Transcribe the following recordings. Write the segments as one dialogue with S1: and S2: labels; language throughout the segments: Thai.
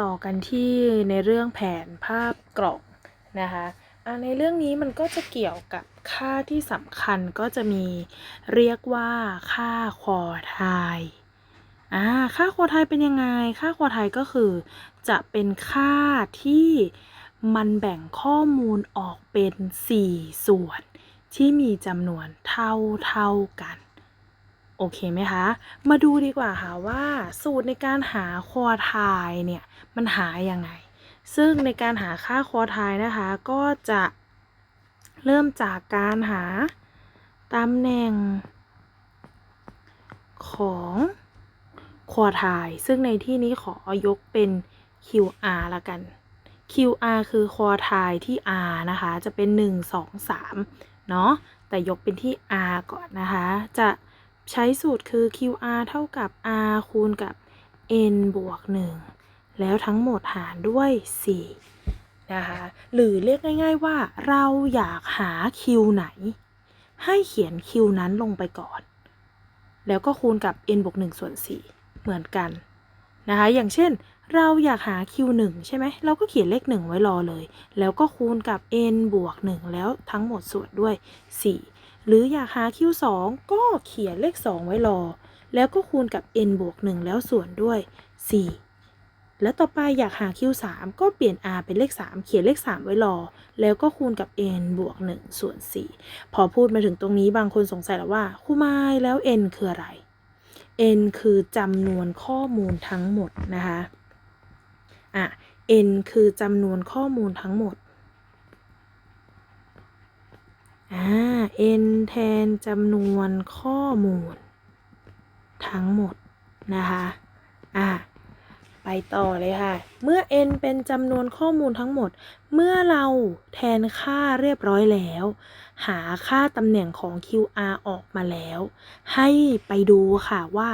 S1: ต่อกันที่ในเรื่องแผนภาพกล่องนะคะอะในเรื่องนี้มันก็จะเกี่ยวกับค่าที่สำคัญก็จะมีเรียกว่าค่าควอไทยอ่าค่าควอไทยเป็นยังไง ค่าควอไทยก็คือ จะเป็นค่าที่มันแบ่งข้อมูลออกเป็น 4 ส่วน ที่มีจำนวนเท่าเท่ากัน โอเคไหมคะ มาดูดีกว่าค่ะว่าสูตรในการหาควอไทายเนี่ย มันหายังไง ซึ่งในการหาค่าควอไทายนะคะ ก็จะเริ่มจากการหาตำแหน่งของควอไทาย ซึ่งในที่นี้ขอยกเป็น QR ละกัน QR คือควอไทายที่ R นะคะ จะเป็น 1 2 3 เนาะ แต่ยกเป็นที่ R ก่อนนะคะ จะใช้สูตรคือ QR เท่ากับ R คูณกับ N บวก1 แล้วทั้งหมดหารด้วย 4 นะคะหรือเรียกง่าย ๆว่าเราอยากหา Q ไหน ให้เขียน Q นั้นลงไปก่อน แล้วก็คูณกับ N บวก1ส่วน 4 เหมือนกันนะคะอย่างเช่นเราอยากหา Q1 ใช่ไหม เราก็เขียนเลข 1 ไว้รอเลย แล้วก็คูณกับ n บวก 1 แล้วทั้งหมดส่วนด้วย 4 หรืออยากหา Q2 ก็เขียนเลข 2 ไว้รอ แล้วก็คูณกับ n บวก 1 แล้วส่วนด้วย 4 แล้วต่อไปอยากหา Q3 ก็เปลี่ยน r เป็นเลข 3 เขียนเลข 3 ไว้รอ แล้วก็คูณกับ n บวก 1 ส่วน 4 พอพูดมาถึงตรงนี้บางคนสงสัยแล้วว่าครูไม้แล้ว n คืออะไร n คือจำนวนข้อมูลทั้งหมดนะคะอะ n คือจำนวนข้อมูลทั้งหมดอ่า n แทนจำนวนข้อมูล ทั้งหมดนะคะอะ ไปต่อเลยค่ะ เมื่อ n เป็นจำนวนข้อมูลทั้งหมด เมื่อเราแทนค่าเรียบร้อยแล้ว หาค่าตำแหน่งของ QR ออกมาแล้ว ให้ไปดูค่ะว่า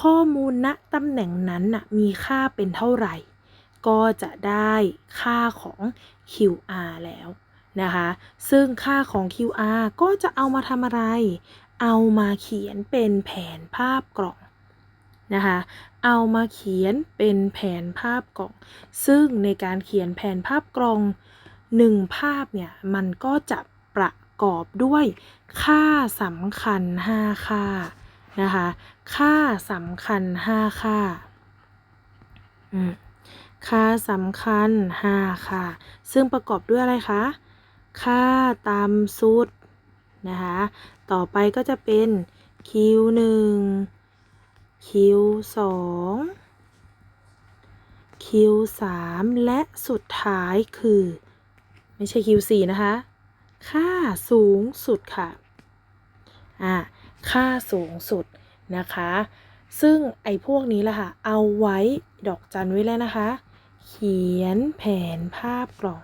S1: ข้อมูลณตำแหน่งนั้นน่ะมีค่าเป็นเท่าไหร่ ก็จะได้ค่าของ QR แล้วนะคะ ซึ่งค่าของ QR ก็จะเอามาทำอะไร เอามาเขียนเป็นแผนภาพกล่อง นะคะ เอามาเขียนเป็นแผนภาพกล่อง ซึ่งในการเขียนแผนภาพกล่องหนึ่งภาพเนี่ยมันก็จะประกอบด้วยค่าสำคัญ 5 ค่านะคะ ค่าสำคัญ 5 ค่าค่าสำคัญ 5 ค่าซึ่งประกอบด้วยอะไรคะ ค่าตามสูตรนะคะ ต่อไปก็จะเป็น Q1 Q2 Q3 และสุดท้ายคือ ไม่ใช่ Q4 นะคะ ค่าสูงสุดค่ะ อ่า ค่าสูงสุดนะคะ ซึ่งไอ้พวกนี้แหละค่ะ เอาไว้ดอกจันไว้แล้วนะคะ เขียนแผนภาพกล่อง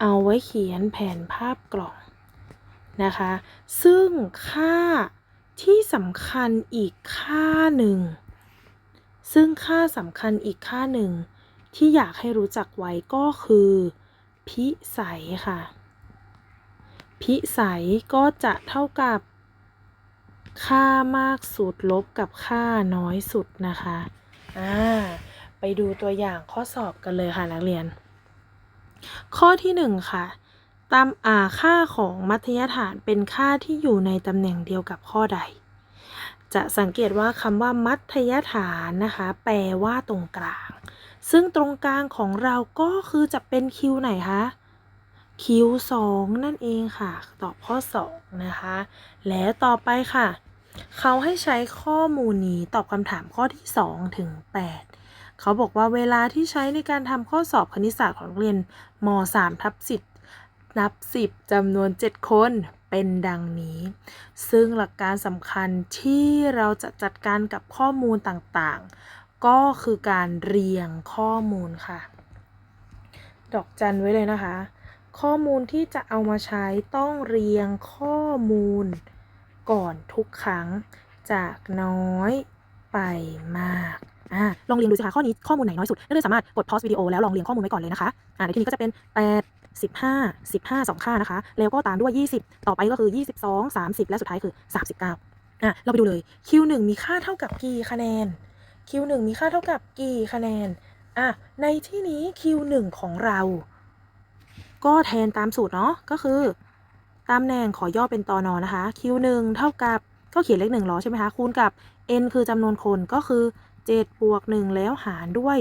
S1: เอาไว้เขียนแผนภาพกล่องนะคะ ซึ่งค่า ที่สำคัญอีกค่าหนึ่ง ซึ่งค่าสำคัญอีกค่าหนึ่ง ที่อยากให้รู้จักไว้ก็คือ พิสัยค่ะ พิสัยก็จะเท่ากับ ค่ามากสุดลบกับค่าน้อยสุดนะคะอ่าไปดูตัวอย่างข้อสอบกันเลยค่ะนักเรียน ข้อที่หนึ่งค่ะ ตามอ่าค่าของมัธยฐานเป็นค่าที่อยู่ในตำแหน่งเดียวกับข้อใด จะสังเกตว่าคำว่ามัธยฐานนะคะ แปลว่าตรงกลาง ซึ่งตรงกลางของเราก็คือจะเป็นคิวไหนคะ คิวสองนั่นเองค่ะ ตอบข้อสองนะคะ แล้วต่อไปค่ะ เขาให้ใช้ข้อมูลนี้ตอบคำถามข้อที่2ถึง8เขาบอกว่าเวลาที่ใช้ในการทำข้อสอบคณิตศาสตร์ของเรียนม3ทับ10 นับ 10จำนวน 7 คนเป็นดังนี้ ซึ่งหลักการสำคัญที่เราจะจัดการกับข้อมูลต่างๆ ก็คือการเรียงข้อมูลค่ะ ดอกจันไว้เลยนะคะ ข้อมูลที่จะเอามาใช้ต้องเรียงข้อมูลก่อนทุกครั้ง จากน้อยไปมากอ่าลองเรียงดูสิคะข้อนี้ข้อมูลไหนน้อยสุดนักเรียนสามารถกด pause วิดีโอแล้วลองเรียงข้อมูลไว้ก่อนเลยนะคะอ่าในที่นี้ก็จะเป็น 8 15 15 2 ค่านะคะ แล้วก็ตามด้วย 20 ต่อไปก็คือ 22 30 และสุดท้ายคือ 39อะเราไปดูเลย Q1 มีค่าเท่ากับกี่คะแนน Q1 มีค่าเท่ากับกี่คะแนนอะในที่นี้ Q1 ของเรา ก็แทนตามสูตรเนาะก็คือตำแหน่งขอย่อเป็นตอนอนะคะ Q1 เท่ากับก็เขียนเลขหนึ่งล้อใช่ไหมคะคูณกับ n คือจำนวนคนก็คือ7บวก1แล้วหารด้วย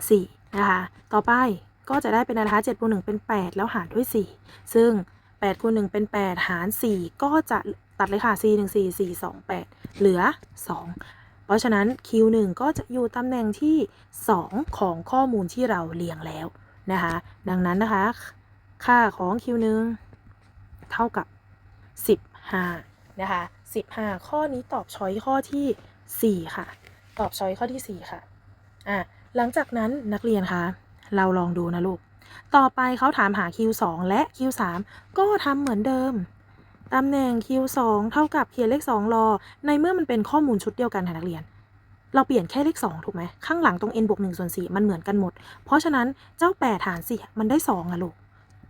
S1: 4นะคะ ต่อไป ก็จะได้เป็นอะไรคะ7บวก1เป็น 8 แล้วหารด้วย 4 ซึ่ง8คูณ1เป็น 8 หาร 4 ก็จะตัดเลยค่ะ 4 1 4 4 2 8 เหลือ 2 เพราะฉะนั้น Q1 ก็จะอยู่ตำแหน่งที่ 2 ของข้อมูลที่เราเรียงแล้วนะคะ ดังนั้นนะคะ ค่าของ Q1 เท่ากับ 15 นะคะ 15 ข้อนี้ตอบช้อยข้อที่ 4 ค่ะ ตอบช้อยข้อที่ 4 ค่ะ อะ หลังจากนั้นนักเรียนคะ เราลองดูนะลูก ต่อไปเขาถามหา Q2 และ Q3 ก็ทำเหมือนเดิม ตำแหน่ง Q2 เท่ากับเขียนเลข 2 รอ ในเมื่อมันเป็นข้อมูลชุดเดียวกันค่ะนักเรียน เราเปลี่ยนแค่เลข 2 ถูกไหม ข้างหลังตรง n บวก1ส่วน4มันเหมือนกันหมด เพราะฉะนั้นเจ้า 8 หาร4มันได้2อะลูก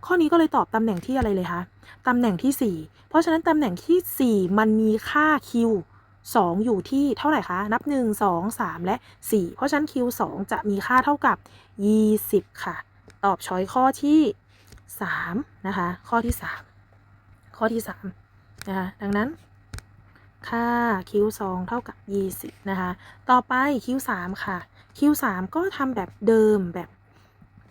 S1: ข้อนี้ก็เลยตอบตำแหน่งที่อะไรเลยคะ ตำแหน่งที่ 4 เพราะฉะนั้นตำแหน่งที่ 4 มันมีค่า Q 2 อยู่ที่เท่าไหร่คะ นับ 1 2 3 และ 4 เพราะฉะนั้น Q 2 จะมีค่าเท่ากับ 20 ค่ะ ตอบช้อยข้อที่ 3 นะคะ ข้อที่ 3 ข้อที่ 3 นะคะ ดังนั้น ค่า Q 2 เท่ากับ 20 นะคะ ต่อไป Q 3 ค่ะ Q 3 ก็ทำแบบเดิมแบบ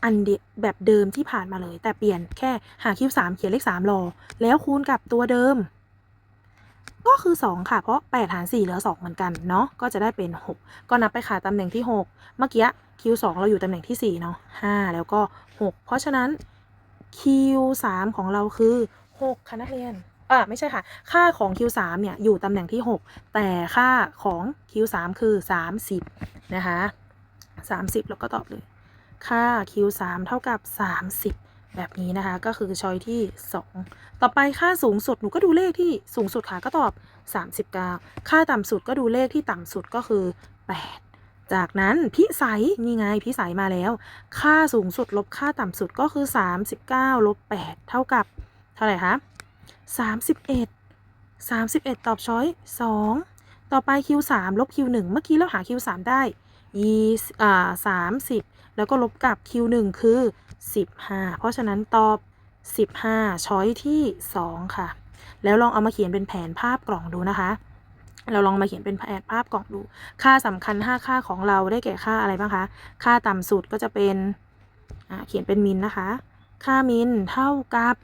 S1: อันเดแบบเดิมที่ผ่านมาเลย แต่เปลี่ยนแค่หา Q 3 เขียนเลข 3 รอ แล้วคูณกับตัวเดิม ก็คือ 2 ค่ะ เพราะ 8 หาร 4 เหลือ 2 เหมือนกันเนาะก็จะได้เป็น 6 ก็นับไปค่ะตำแหน่งที่ 6 เมื่อกี้ Q 2 เราอยู่ตำแหน่งที่ 4 เนาะ5แล้วก็ 6 เพราะฉะนั้น Q 3 ของเราคือ 6ค่ะนักเรียนอ่าไม่ใช่ค่ะ ค่าของ Q 3 เนี่ยอยู่ตำแหน่งที่ 6 แต่ค่าของ Q 3 คือ 30 นะคะ 30 แล้วก็ตอบเลย ค่า Q 3 เท่ากับ 30 แบบนี้นะคะ ก็คือช้อยที่ 2 ต่อไปค่าสูงสุดหนูก็ดูเลขที่สูงสุดค่ะก็ตอบ 39 ค่าต่ำสุดก็ดูเลขที่ต่ำสุดก็คือ 8 จากนั้นพิสัยนี่ไงพิสัยมาแล้ว ค่าสูงสุดลบค่าต่ำสุดก็คือ 39ลบ8เท่ากับ เท่าไหร่คะ31 31 ตอบช้อย 2 ต่อไป Q3 ลบ Q1 เมื่อกี้เราหา Q3 ได้20อ่า30แล้วก็ลบกับ Q1 คือ 15 เพราะฉะนั้นตอบ 15 ช้อยที่ 2 ค่ะ แล้วลองเอามาเขียนเป็นแผนภาพกล่องดูนะคะ เราลองมาเขียนเป็นแผนภาพกล่องดู ค่าสำคัญ 5 ค่าของเราได้แก่ค่าอะไรบ้างคะ ค่าต่ำสุดก็จะเป็นเขียนเป็นมิลนะคะ ค่ามิลเท่ากับ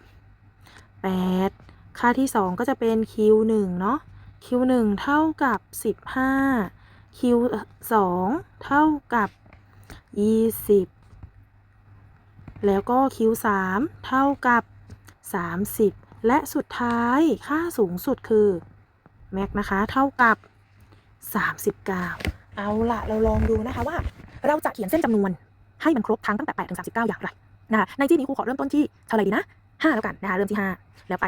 S1: 8 ค่าที่ 2 ก็จะเป็น Q1 เนาะ Q1 เท่ากับ 15 Q2 เท่ากับ 20 แล้วก็ Q3 เท่ากับ 30 และสุดท้ายค่าสูงสุดคือแม็กนะคะเท่ากับ 39 เอาละเราลองดูนะคะว่า เราจะเขียนเส้นจำนวนให้มันครบทั้งตั้งแต่8ถึง39 อย่างไรนะคะในที่นี้ครูขอเริ่มต้นที่เท่าไหร่ดีนะ 5 แล้วกันนะคะเริ่มที่ 5 แล้วไป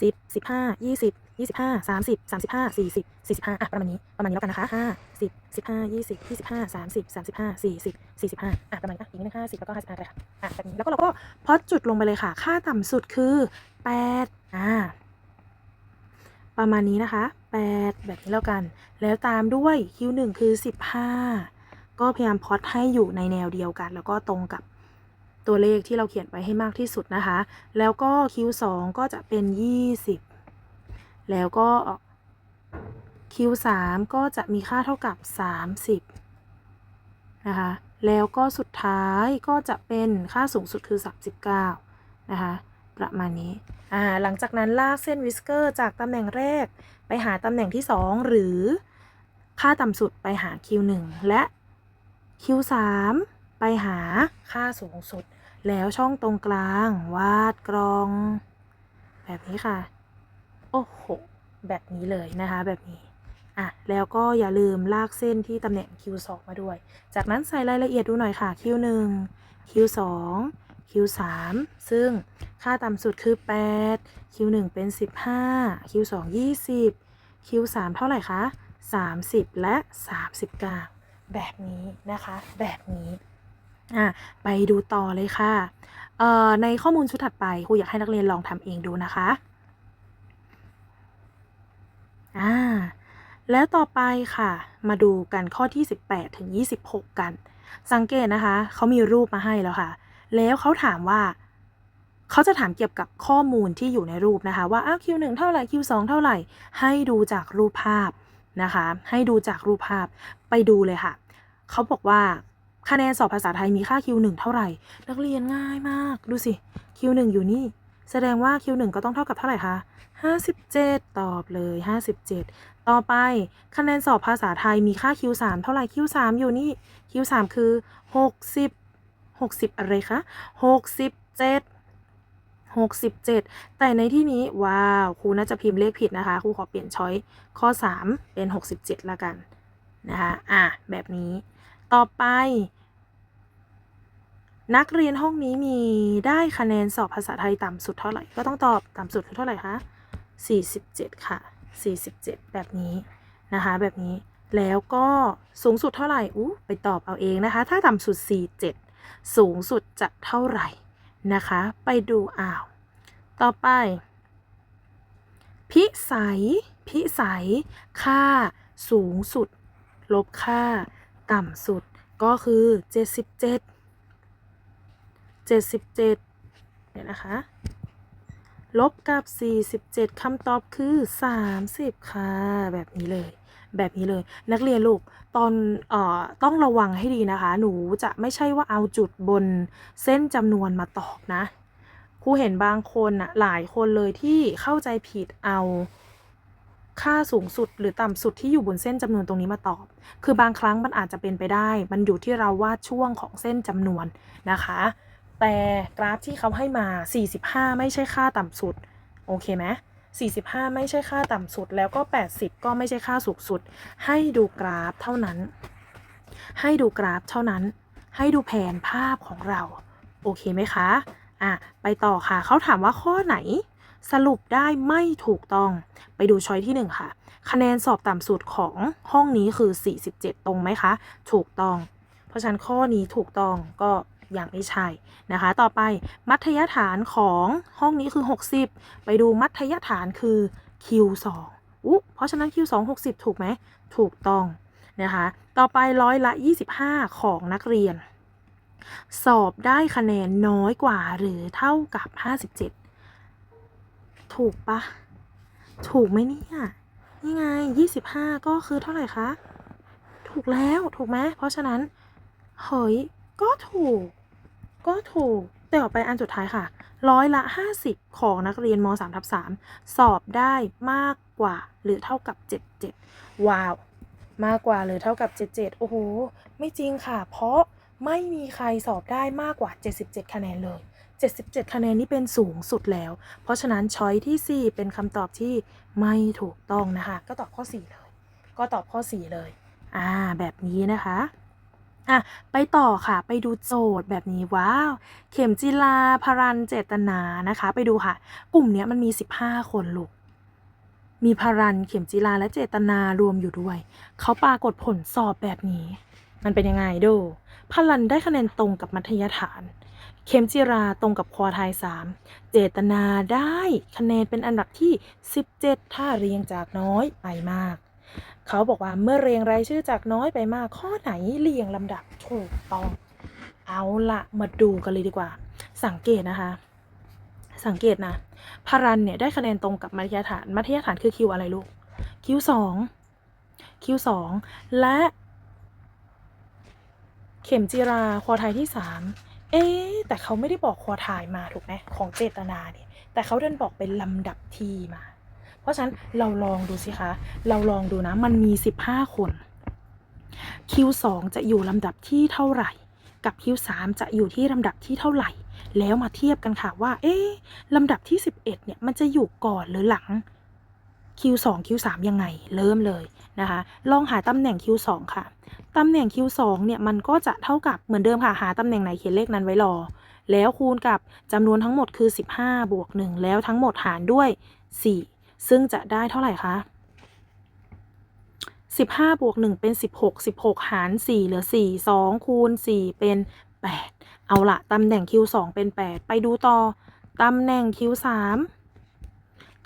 S1: 10 15 20 25 30 35 40 45อะประมาณนี้ประมาณนี้แล้วกันนะคะ5 10 15 20 25 30 35 40 45อะประมาณนี้อะอีกนิดนึง50แล้วก็55ไปค่ะอะแบบนี้แล้วก็เราก็พอดจุดลงไปเลยค่ะ ค่าต่ำสุดคือ8อ่าประมาณนี้นะคะ8แบบนี้แล้วกัน แล้วตามด้วย Q1 คือ15ก็พยายามพอดให้อยู่ในแนวเดียวกัน แล้วก็ตรงกับตัวเลขที่เราเขียนไปให้มากที่สุดนะคะ แล้วก็ Q2 ก็จะเป็น 20 แล้วก็ Q3 ก็จะมีค่าเท่ากับ 30 นะคะ แล้วก็สุดท้ายก็จะเป็นค่าสูงสุดคือ 39 นะคะ ประมาณนี้ อ่า หลังจากนั้นลากเส้นวิสเกอร์จากตำแหน่งแรกไปหาตำแหน่งที่ 2 หรือค่าต่ำสุดไปหา Q1 และ Q3 ไปหาค่าสูงสุด แล้วช่องตรงกลางวาดกรอง แบบนี้ค่ะ อ้โห แบบนี้เลยนะคะแบบนี้อะแล้วก็อย่าลืมลากเส้นที่ตำแหน่ง Q2 มาด้วย จากนั้นใส่รายละเอียดดูหน่อยค่ะ Q1 Q2 Q3 ซึ่งค่าต่ำสุดคือ 8 Q1 เป็น 15 Q2 20 Q3 เท่าไหร่คะ 30 และ39แบบนี้นะคะ แบบนี้อะไปดูต่อเลยค่ะในข้อมูลชุดถัดไปครูอยากให้นักเรียนลองทำเองดูนะคะ อ่าแล้วต่อไปค่ะ มาดูกันข้อที่ 18 ถึง 26 กัน สังเกตนะคะ เขามีรูปมาให้แล้วค่ะ แล้วเขาถามว่า เขาจะถามเกี่ยวกับข้อมูลที่อยู่ในรูปนะคะ ว่าอ้าว Q1 เท่าไหร่ Q2 เท่าไหร่ ให้ดูจากรูปภาพนะคะ ให้ดูจากรูปภาพไปดูเลยค่ะ เขาบอกว่าคะแนนสอบภาษาไทยมีค่า Q1 เท่าไหร่ นักเรียนง่ายมาก ดูสิ Q1 อยู่นี่ แสดงว่า Q1 ก็ต้องเท่ากับเท่าไหร่คะ 57 ตอบเลย 57 ต่อไปคะแนนสอบภาษาไทยมีค่า Q3 เท่าไหร่ Q3 อยู่นี่ Q3 คือ 60 60 อะไรคะ 67 67 แต่ในที่นี้ ว้าว ครูน่าจะพิมพ์เลขผิดนะคะ ครูขอเปลี่ยนช้อยข้อ 3 เป็น 67 ละกัน นะคะ อะ แบบนี้ ต่อไป นักเรียนห้องนี้มีได้คะแนนสอบภาษาไทยต่ำสุดเท่าไหร่ ก็ต้องตอบต่ำสุดคือเท่าไหร่คะ47 ค่ะ 47 แบบนี้นะคะ แบบนี้ แล้วก็สูงสุดเท่าไหร่ อู้ ไปตอบเอาเองนะคะ ถ้าต่ำสุด 47 สูงสุดจะเท่าไหร่นะคะ ไปดูอ้าว ต่อไป พิสัย พิสัย ค่า สูงสุด ลบค่า ต่ำสุด ก็คือ 77 77เนี่ยนะคะ ลบกับ 47คำตอบคือ 30 ค่ะ แบบนี้เลย แบบนี้เลย นักเรียนลูกตอนเอ่อต้องระวังให้ดีนะคะ หนูจะไม่ใช่ว่าเอาจุดบนเส้นจำนวนมาตอบนะครูเห็นบางคนอะหลายคนเลยที่เข้าใจผิดเอาค่าสูงสุดหรือต่ำสุดที่อยู่บนเส้นจำนวนตรงนี้มาตอบ คือบางครั้งมันอาจจะเป็นไปได้ มันอยู่ที่เราวาดช่วงของเส้นจำนวนนะคะ แต่กราฟที่เขาให้มา 45 ไม่ใช่ค่าต่ำสุด โอเคไหม45 ไม่ใช่ค่าต่ำสุด แล้วก็ 80 ก็ไม่ใช่ค่าสูงสุด ให้ดูกราฟเท่านั้น ให้ดูกราฟเท่านั้น ให้ดูแผนภาพของเรา โอเคไหมคะ อะ ไปต่อค่ะ เขาถามว่าข้อไหนสรุปได้ไม่ถูกต้อง ไปดูช้อยที่ 1 ค่ะ คะแนนสอบต่ำสุดของห้องนี้คือ 47 ตรงไหมคะ ถูกต้อง เพราะฉะนั้นข้อนี้ถูกต้องก็ ยังไม่ใช่นะคะ ต่อไปมัธยฐานของห้องนี้คือ 60 ไปดูมัธยฐานคือ Q2 อุ๊เพราะฉะนั้น Q2 60 ถูกไหม ถูกต้องนะคะ ต่อไปร้อยละ 25 ของนักเรียน สอบได้คะแนนน้อยกว่าหรือเท่ากับ 57 ถูกปะ ถูกไหมเนี่ย นี่ไง 25 ก็คือเท่าไหร่คะ ถูกแล้ว ถูกไหม เพราะฉะนั้น เฮ้ย ก็ถูก ก็ถูกแต่ออกไปอันสุดท้ายค่ะ ร้อยละ 50 ของนักเรียนม3ทับ3สอบได้มากกว่าหรือเท่ากับ 77 ว้าว มากกว่าหรือเท่ากับ 77 โอ้โห ไม่จริงค่ะ เพราะไม่มีใครสอบได้มากกว่า 77 คะแนนเลย 77 คะแนนนี่เป็นสูงสุดแล้ว เพราะฉะนั้นช้อยที่ 4 เป็นคำตอบที่ไม่ถูกต้องนะคะ ก็ตอบข้อ 4 เลย ก็ตอบข้อ 4 เลย อ่า แบบนี้นะคะ อะไปต่อค่ะไปดูโจทย์แบบนี้ว้าว เข็มจิลาพรันเจตนานะคะ ไปดูค่ะ กลุ่มเนี้ยมันมี 15 คนลูก มีพรันเข็มจิลาและเจตนารวมอยู่ด้วย เขาปรากฏผลสอบแบบนี้ มันเป็นยังไงดู พรันได้คะแนนตรงกับมัธยฐาน เข็มจิราตรงกับควอไทย3เจตนาได้คะแนนเป็นอันดับที่ 17 ถ้าเรียงจากน้อยไปมาก เขาบอกว่าเมื่อเรียงรายชื่อจากน้อยไปมากข้อไหนเรียงลำดับถูกต้อง เอาละมาดูกันเลยดีกว่า สังเกตนะคะ สังเกตนะพารันเนี่ยได้คะแนนตรงกับมัธยฐาน มัธยฐานคือคิวอะไรลูกคิวสองคิวสองและเข็มจีราควอไทยที่สามเอ๊แต่เขาไม่ได้บอกควอไทยมาถูกไหมของเจตนาเนี่ยแต่เขาดันบอกเป็นลำดับที่มา เพราะฉะนั้นเราลองดูสิคะ เราลองดูนะ มันมี 15 คน Q2 จะอยู่ลำดับที่เท่าไหร่ กับ Q3 จะอยู่ที่ลำดับที่เท่าไหร่ แล้วมาเทียบกันค่ะว่า เอ๊ะลำดับที่ 11 เนี่ยมันจะอยู่ก่อนหรือหลัง Q2 Q3 ยังไง เริ่มเลยนะคะ ลองหาตำแหน่ง Q2 ค่ะ ตำแหน่ง Q2 เนี่ยมันก็จะเท่ากับเหมือนเดิมค่ะ หาตำแหน่งไหนเขียนเลขนั้นไว้รอ แล้วคูณกับจำนวนทั้งหมดคือ 15 บวก 1 แล้วทั้งหมดหารด้วย 4 ซึ่งจะได้เท่าไหร่คะ15บวก1เป็น 16 16 หาร 4 เหลือ 4 2 คูณ 4 เป็น 8 เอาละตำแหน่ง Q2 เป็น 8 ไปดูต่อ ตำแหน่ง Q3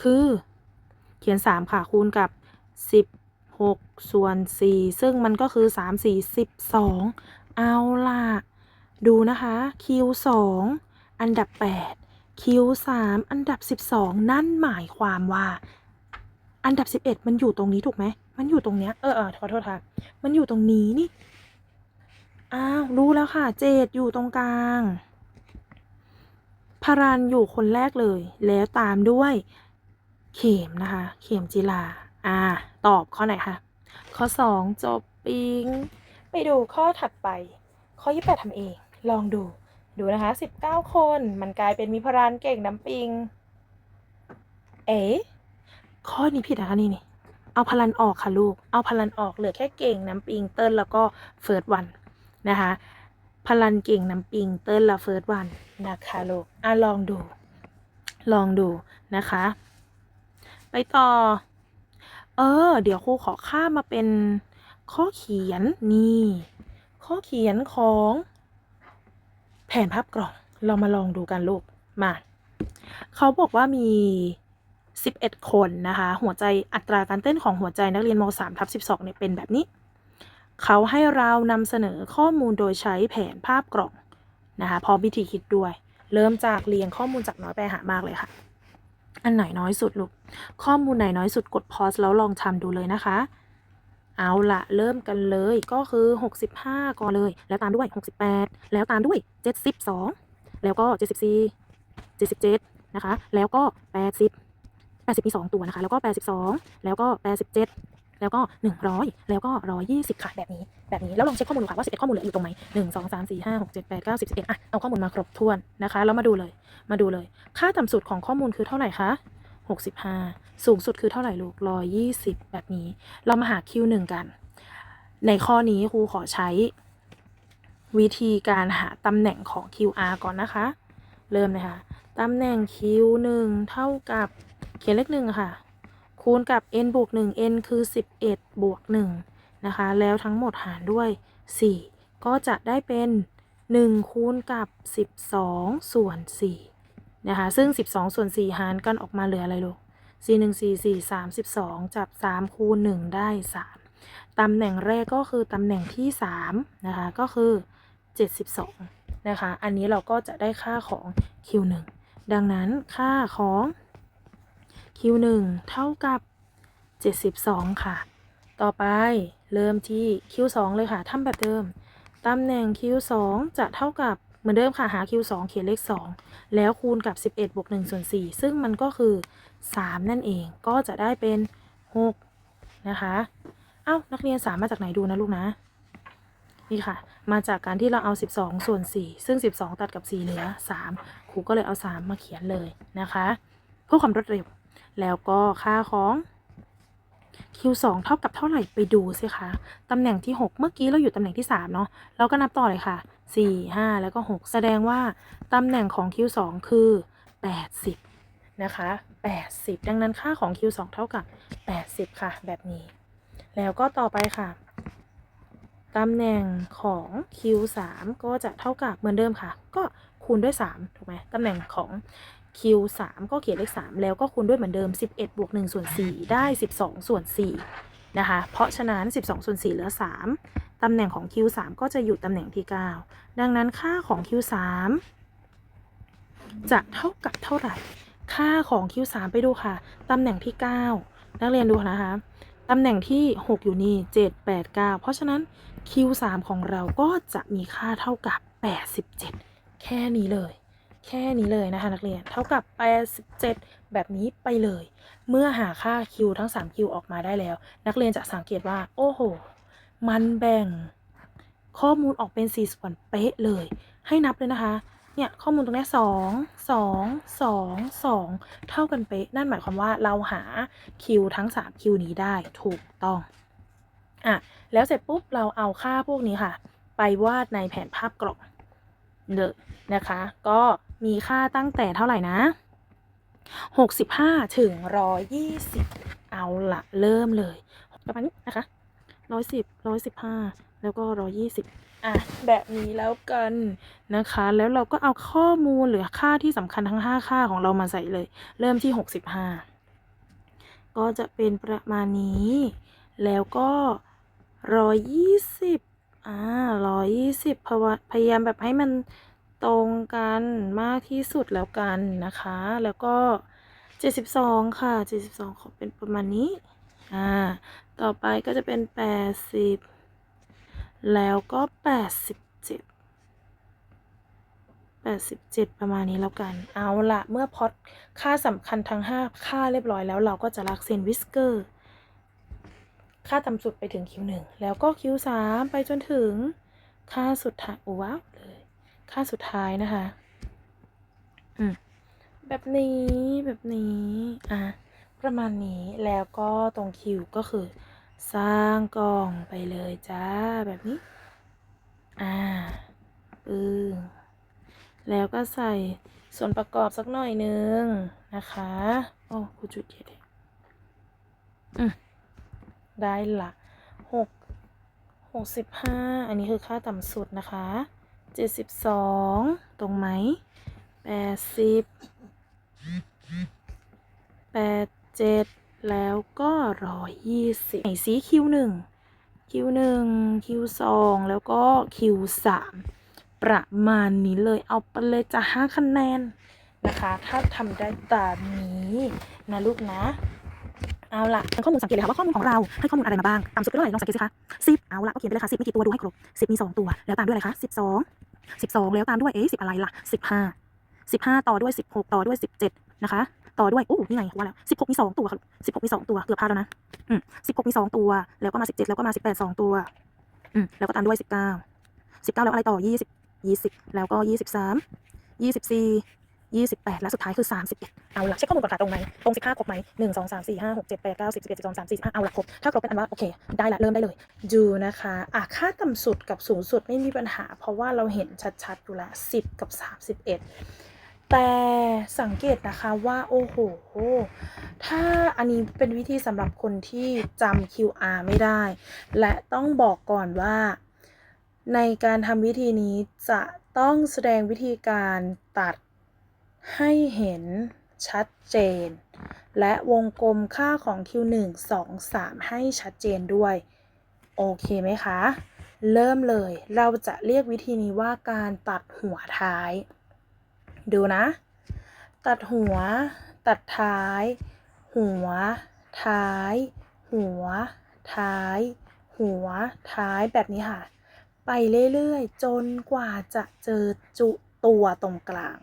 S1: คือ เขียน 3 ค่ะ คูณกับ 16 ส่วน 4 ซึ่งมันก็คือ 3 4 12 เอาละดูนะคะ Q2 อันดับ 8 Q3 อันดับ 12 นั่นหมายความว่า อันดับ 11 มันอยู่ตรงนี้ถูกไหม มันอยู่ตรงเนี้ย เออเออขอโทษค่ะ มันอยู่ตรงนี้นี่ อ้าว รู้แล้วค่ะ เจดอยู่ตรงกลางพารันอยู่คนแรกเลย แล้วตามด้วย เข็มนะคะ เข็มจิลา อ่า ตอบข้อไหนคะ ข้อ 2 จบปิง ไปดูข้อถัดไป ข้อ 28ทำเอง ลองดู ดูนะคะ 19 คน มันกลายเป็นมีพรานเก่งน้ำปิง เอ๋ข้อนี้ผิดนะคะนี่นี่ เอาพลันออกค่ะลูก เอาพลันออกเหลือแค่เก่งน้ำปิงเติ้ลแล้วก็เฟิร์สวันนะคะ พลันเก่งน้ำปิงเติ้ลและเฟิร์สวันนะคะลูก อะลองดู ลองดูนะคะ ไปต่อ เออ เดี๋ยวครูขอข้ามมาเป็นข้อเขียนนี่ ข้อเขียนของ แผนภาพกล่องเรามาลองดูกันลูกมาเขาบอกว่ามี 11 คนนะคะ หัวใจอัตราการเต้นของหัวใจนักเรียนม 3 ทับ12เนี่ยเป็นแบบนี้ เขาให้เรานำเสนอข้อมูลโดยใช้แผนภาพกล่องนะคะพร้อมวิธีคิดด้วย เริ่มจากเรียงข้อมูลจากน้อยไปหามากเลยค่ะ อันไหนน้อยสุดลูก ข้อมูลไหนน้อยสุดกดพอสแล้วลองทำดูเลยนะคะ เอาละเริ่มกันเลยก็คือ 65 ก่อนเลย แล้วตามด้วย 68 แล้วตามด้วย 72 แล้วก็ 74 77 นะคะ แล้วก็ 80 80มี2ตัวนะคะ แล้วก็ 82 แล้วก็ 87แล้วก็ 100 แล้วก็ 120 ค่ะแบบนี้ แบบนี้ แล้วลองเช็คข้อมูลดูค่ะว่า 11 ข้อมูลเหลืออยู่ตรงไหน1 2 3 4 5 6 7 8 9 10 11อะเอาข้อมูลมาครบถ้วนนะคะ แล้วมาดูเลย มาดูเลย ค่าต่ำสุดของข้อมูลคือเท่าไหร่คะ 65 สูงสุดคือเท่าไหร่ลูก 120 แบบนี้ เรามาหา Q1 กัน ในข้อนี้ครูขอใช้ วิธีการหาตำแหน่งของ QR ก่อนนะคะ เริ่มเลยค่ะตำแหน่ง Q1 เท่ากับเขียนเลขหนึ่งค่ะ คูณกับ n บวก1 n คือ 11 บวก1นะคะ แล้วทั้งหมดหารด้วย 4 ก็จะได้เป็น 1 คูณกับ 12 ส่วน 4 นะคะซึ่ง 12 ส่วน 4 หารกันออกมาเหลืออะไรลูก4 1 4 4 3 12 จับ 3 คูณ 1 ได้ 3 ตำแหน่งแรกก็คือตำแหน่งที่ 3 นะคะ ก็คือ 72 นะคะ อันนี้เราก็จะได้ค่าของ Q1 ดังนั้นค่าของ Q1 เท่ากับ 72 ค่ะ ต่อไปเริ่มที่ Q2 เลยค่ะทำแบบเดิม ตำแหน่ง Q2 จะเท่ากับ เหมือนเดิมค่ะหา Q2 เขียนเลข 2 แล้วคูณกับ 11บวก1ส่วน4ซึ่งมันก็คือ 3 นั่นเองก็จะได้เป็น 6 นะคะ เอ้า นักเรียน 3 มาจากไหนดูนะลูกนะ นี่ค่ะ มาจากการที่เราเอา 12 ส่วน 4 ซึ่ง 12 ตัดกับ 4 เหลือ 3 ครูก็เลยเอา 3 มาเขียนเลยนะคะเพื่อความรวดเร็ว แล้วก็ค่าของ Q2 เท่ากับเท่าไหร่ไปดูสิคะ ตำแหน่งที่ 6 เมื่อกี้เราอยู่ตำแหน่งที่ 3 เนาะ เราก็นับต่อเลยค่ะ 4 5 แล้วก็ 6 แสดงว่าตำแหน่งของ Q2 คือ 80 นะคะ 80 ดังนั้นค่าของ Q2 เท่ากับ 80 ค่ะ แบบนี้ แล้วก็ต่อไปค่ะ ตำแหน่งของ Q3 ก็จะเท่ากับเหมือนเดิมค่ะ ก็คูณด้วย 3 ถูกไหมตำแหน่งของ Q3 ก็เขียนเลข 3 แล้วก็คูณด้วยเหมือนเดิม 11 บวก 1 ส่วน 4 ได้ 12 ส่วน 4 นะคะ เพราะฉะนั้น 12 ส่วน 4 เหลือ 3 ตำแหน่งของ Q3 ก็จะอยู่ตำแหน่งที่ 9 ดังนั้นค่าของ Q3 จะเท่ากับเท่าไหร่ ค่าของ Q3 ไปดูค่ะ ตำแหน่งที่ 9 นักเรียนดูนะคะ ตำแหน่งที่ 6 อยู่นี่ 7 8 9 เพราะฉะนั้น Q3 ของเราก็จะมีค่าเท่ากับ 87 แค่นี้เลย แค่นี้เลยนะคะนักเรียน เท่ากับ 87 แบบนี้ไปเลย เมื่อหาค่า Q ทั้ง 3 Q ออกมาได้แล้ว นักเรียนจะสังเกตว่า โอ้โห มันแบ่งข้อมูลออกเป็น4ส่วนเป๊ะเลย ให้นับเลยนะคะ เนี่ยข้อมูลตรงนี้ย2 2 2 2เท่ากันเป๊ะ นั่นหมายความว่าเราหา Q ทั้ง3 Q นี้ได้ถูกต้อง อะ แล้วเสร็จปุ๊บเราเอาค่าพวกนี้ค่ะ ไปวาดในแผนภาพกล่องเลยนะคะ ก็มีค่าตั้งแต่เท่าไหร่นะ 65 ถึง 120 เอาละเริ่มเลยประมาณนี้นะคะ 110 115แล้วก็120อะแบบนี้แล้วกันนะคะ แล้วเราก็เอาข้อมูลหรือค่าที่สำคัญทั้ง 5 ค่าของเรามาใส่เลย เริ่มที่ 65 ก็จะเป็นประมาณนี้ แล้วก็ร้อยยี่สิบอ่าร้อยยี่สิบพยายามแบบให้มันตรงกันมากที่สุดแล้วกันนะคะ แล้วก็เจ็ดสิบสองค่ะเจ็ดสิบสองขอเป็นประมาณนี้อ่า ต่อไปก็จะเป็นแปดสิบแล้วก็แปดสิบเจ็ดแปดสิบเจ็ดประมาณนี้แล้วกัน เอาละเมื่อพอดค่าสำคัญทั้งห้าค่าเรียบร้อยแล้วเราก็จะลากเส้นวิสเกอร์ ค่าต่ำสุดไปถึงคิวหนึ่งแล้วก็คิวสามไปจนถึงค่าสุดท้ายโอ้ว้าวเลย ค่าสุดท้ายนะคะ อืม แบบนี้ แบบนี้ อะ ประมาณนี้ แล้วก็ตรงคิวก็คือ สร้างกล่องไปเลยจ้าแบบนี้ อ่าปึ้งแล้วก็ใส่ส่วนประกอบสักหน่อยนึงนะคะโอ้กูจุดเยอะเลยอืมได้ละหกหกสิบห้าอันนี้คือค่าต่ำสุดนะคะเจ็ดสิบสองตรงไหมแปดสิบแปดเจ็ด แล้วก็ร้อยยี่สิบไหนสีคิวหนึ่งคิวหนึ่งคิวสองแล้วก็คิวสามประมาณนี้เลยเอาไปเลยจะห้าคะแนนนะคะ ถ้าทำได้ตามนี้นะลูกนะเอาละข้อมูลสังเกตเลยค่ะว่าข้อมูลของเราให้ข้อมูลอะไรมาบ้างต่ำสุดเป็เท่าไหร่ลองสังเกตสิคะสิบเอาละก็เขียนไปเลยค่ะสิบมีกี่ตัวดูให้ครบสิบมีสองตัว แล้วตามด้วยอะไรคะสิบสองสิบสองแล้วตามด้วยเอ๊ะสิบอะไรล่ะสิบห้าสิบห้าต่อด้วยสิบหกต่อด้วยสิบเจ็ดนะคะ ต่อด้วยโอ้นี่ไงว่าแล้วสิบหกมีสองตัวค่ะสิบหกมีสองตัวเกือบพลาดแล้วนะอืมสิบหกมีสองตัว แล้วก็มาสิบเจ็ดแล้วก็มาสิบแปดสองตัวอืมแล้วก็ตามด้วยสิบเก้าสิบเก้าแล้วอะไรต่อยี่สิบยี่สิบแล้วก็ยี่สิบสามยี่สิบสี่ยี่สิบแปดและสุดท้ายคือสามสิบเอ็ดเอาละเช็คข้อมูลก่อนค่ะตรงไหมตรงสิบห้าครบไหมหนึ่งสองสามสี่ห้าหกเจ็ดแปดเก้าสิบสิบเอ็ดสิบสองสามสี่สิบห้าเอาละครบถ้าครบเป็นอันว่าโอเค ได้ละเริ่มได้เลยดูนะคะอะค่าต่ำสุดกับสูงสุดไม่มีปัญหา เพราะว่าเราเห็นชัดๆอยู่ละสิบกับสามสิบเอ็ด แต่สังเกตนะคะว่าโอ้โห ถ้าอันนี้เป็นวิธีสำหรับคนที่จำ QR ไม่ได้ และต้องบอกก่อนว่า ในการทำวิธีนี้จะต้องแสดงวิธีการตัดให้เห็นชัดเจน และวงกลมค่าของ Q1 2 3 ให้ชัดเจนด้วย โอเคไหมคะ เริ่มเลยเราจะเรียกวิธีนี้ว่าการตัดหัวท้าย ดูนะ ตัดหัว ตัดท้าย หัว ท้าย หัว ท้าย หัว ท้ายแบบนี้ค่ะ ไปเรื่อยๆ จนกว่าจะเจอจุตัวตรงกลาง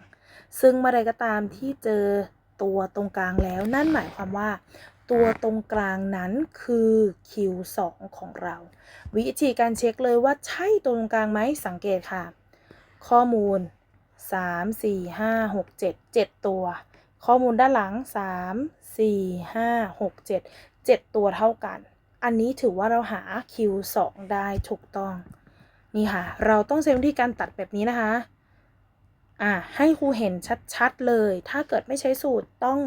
S1: ซึ่งเมื่อใดก็ตามที่เจอตัวตรงกลางแล้ว นั่นหมายความว่าตัวตรงกลางนั้นคือ Q2 ของเรา วิธีการเช็คเลยว่าใช่ตัวตรงกลางไหมสังเกตค่ะ ข้อมูล 3 4 5 6 7 7ตัว ข้อมูลด้านหลัง3 4 5 6 7 7ตัวเท่ากัน อันนี้ถือว่าเราหา Q2 ได้ถูกต้อง นี่ค่ะ เราต้องใช้วิธีการตัดแบบนี้นะคะ อะให้ครูเห็นชัดๆเลย ถ้าเกิดไม่ใช้สูตรต้อง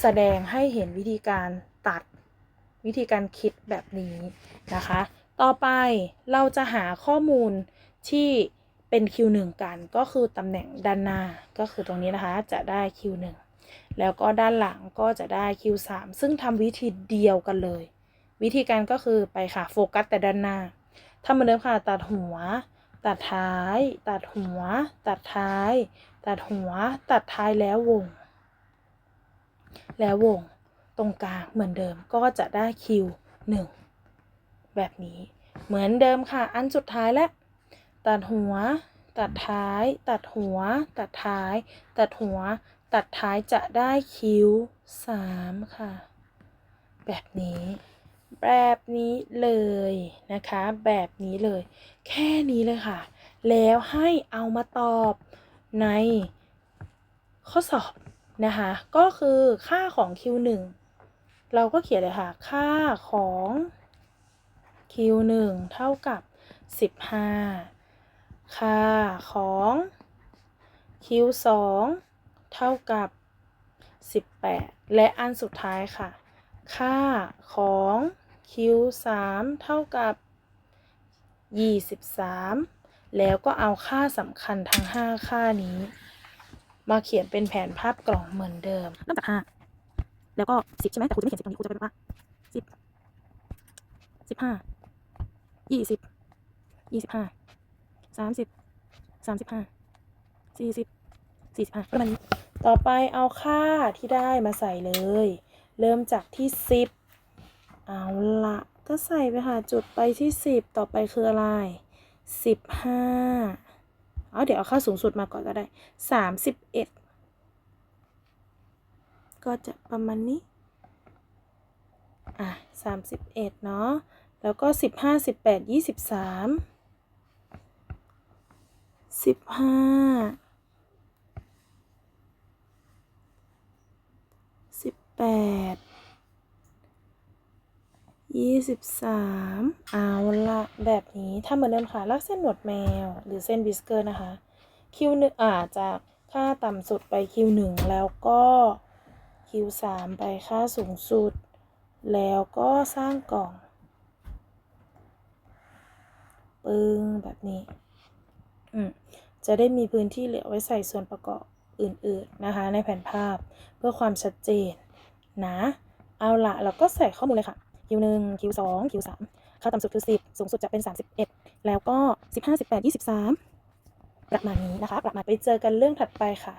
S1: แสดงให้เห็นวิธีการตัดวิธีการคิดแบบนี้นะคะ ต่อไปเราจะหาข้อมูลที่ เป็น Q1 กันก็คือตำแหน่งด้านหน้าก็คือตรงนี้นะคะจะได้ Q1 แล้วก็ด้านหลังก็จะได้ Q3 ซึ่งทำวิธีเดียวกันเลย วิธีการก็คือไปค่ะโฟกัสแต่ด้านหน้าทำเหมือนเดิมค่ะตัดหัว ตัดท้าย ตัดหัว ตัดท้าย ตัดหัว ตัดท้ายแล้ววง แล้ววงตรงกลางเหมือนเดิมก็จะได้ Q1 แบบนี้เหมือนเดิมค่ะอันสุดท้ายและ ตัดหัว ตัดท้าย ตัดหัว ตัดท้าย ตัดหัว ตัดท้ายจะได้คิ้วสามค่ะ แบบนี้ แบบนี้เลยนะคะ แบบนี้เลย แค่นี้เลยค่ะ แล้วให้เอามาตอบในข้อสอบนะคะ ก็คือค่าของ Q1 เราก็เขียนเลยค่ะ ค่าของ Q1 เท่ากับ 15 ค่าของ Q2 เท่ากับ 18 และอันสุดท้ายค่ะ ค่าของ Q3 เท่ากับ 23 แล้วก็เอาค่าสำคัญทั้ง 5 ค่านี้ มาเขียนเป็นแผนภาพกล่องเหมือนเดิมเริ่มจาก5แล้วก็ 10 ใช่ไหมแต่ครูจะไม่เขียน10ตรงนี้ครูจะเป็นว่า 10สิบห้ายี่ สาสามสิบสามสิบห้าสี่สิบสี่สิบห้าประมาณนี้ต่อไปเอาค่าที่ได้มาใส่เลย เริ่มจากที่สิบเอาละก็ใส่ไปหาจุดไปที่สิบต่อไปคืออะไรสิบห้าเอาเดี๋ยวเอาค่าสูงสุดมาก่อนก็ได้สามสิบเอ็ดก็จะประมาณนี้ อะสามสิบเอ็ดเนาะ แล้วก็สิบห้าสิบแปดยี่สิบสาม สิบห้าสิบแปดยี่สิบสามเอาละแบบนี้ถ้าเหมือนเดิมค่ะลากเส้นหนวดแมว หรือเส้นวิสเกอร์นะคะ คิวหนึ่งอ่าจากค่าต่ำสุดไปคิวหนึ่งแล้วก็คิวสามไปค่าสูงสุด แล้วก็สร้างกล่อง ปึ้งแบบนี้ จะได้มีพื้นที่เหลือไว้ใส่ส่วนประกอบอื่น ๆ นะคะ ในแผนภาพเพื่อความชัดเจนนะเอาละเราก็ใส่ข้อมูลเลยค่ะคิวหนึ่งคิวสองคิวสามค่าต่ำสุดคือสิบสูงสุดจะเป็นสามสิบเอ็ดแล้วก็สิบห้าสิบแปดยี่สิบสามประมาณนี้นะคะ ประมาณไปเจอกันเรื่องถัดไปค่ะ